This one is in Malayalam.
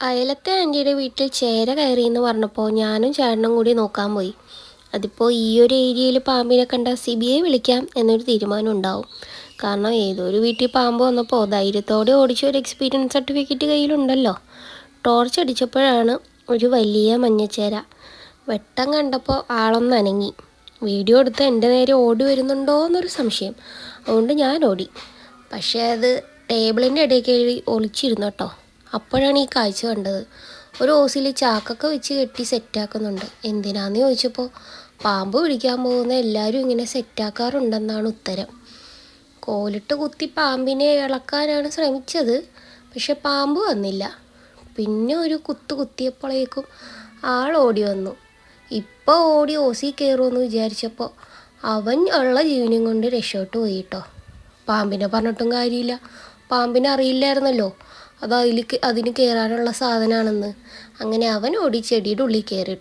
അയലത്തെ ആന്റിയുടെ വീട്ടിൽ ചേര കയറി എന്ന് പറഞ്ഞപ്പോൾ ഞാനും ചേട്ടനും കൂടി നോക്കാൻ പോയി. അതിപ്പോൾ ഈ ഒരു ഏരിയയിൽ പാമ്പിനെ കണ്ട ഐ വിളിക്കാം എന്നൊരു തീരുമാനം ഉണ്ടാവും. കാരണം ഒരു വീട്ടിൽ പാമ്പ് വന്നപ്പോൾ ധൈര്യത്തോടെ ഓടിച്ച ഒരു എക്സ്പീരിയൻസ് സർട്ടിഫിക്കറ്റ് കയ്യിലുണ്ടല്ലോ. ടോർച്ച് അടിച്ചപ്പോഴാണ് ഒരു വലിയ മഞ്ഞച്ചേര വെട്ടം കണ്ടപ്പോൾ ആളൊന്ന് അനങ്ങി. വീഡിയോ എടുത്ത് എന്റെ നേരെ ഓടി വരുന്നുണ്ടോ എന്നൊരു സംശയം. അതുകൊണ്ട് ഞാൻ ഓടി. പക്ഷേ അത് ടേബിളിന്റെ ഇടയിൽ കയറി ഒളിച്ചിരുന്നു കേട്ടോ. അപ്പോഴാണ് ഈ കാഴ്ച കണ്ടത്. ഒരു ഓസിൽ ചാക്കൊക്കെ വെച്ച് കെട്ടി സെറ്റാക്കുന്നുണ്ട്. എന്തിനാന്ന് ചോദിച്ചപ്പോൾ പാമ്പ് പിടിക്കാൻ പോകുന്ന എല്ലാവരും ഇങ്ങനെ സെറ്റാക്കാറുണ്ടെന്നാണ് ഉത്തരം. കോലിട്ട് കുത്തി പാമ്പിനെ ഇളക്കാനാണ് ശ്രമിച്ചത് പക്ഷെ പാമ്പ് വന്നില്ല. പിന്നെ ഒരു കുത്ത് കുത്തിയപ്പോഴേക്കും ആൾ ഓടി വന്നു. ഇപ്പോൾ ഓടി ഓസി കയറുമെന്ന് വിചാരിച്ചപ്പോൾ അവൻ ഉള്ള ജീവനും കൊണ്ട് രക്ഷോട്ട് പോയി കേട്ടോ. പാമ്പിനെ പറഞ്ഞിട്ടും കാര്യമില്ല. പാമ്പിനെ അറിയില്ലായിരുന്നല്ലോ. അത് അതിൽ അതിന് കയറാനുള്ള സാധനമാണെന്ന് അങ്ങനെ അവൻ ഓടി ചെടിയുടെ ഉള്ളിൽ കയറി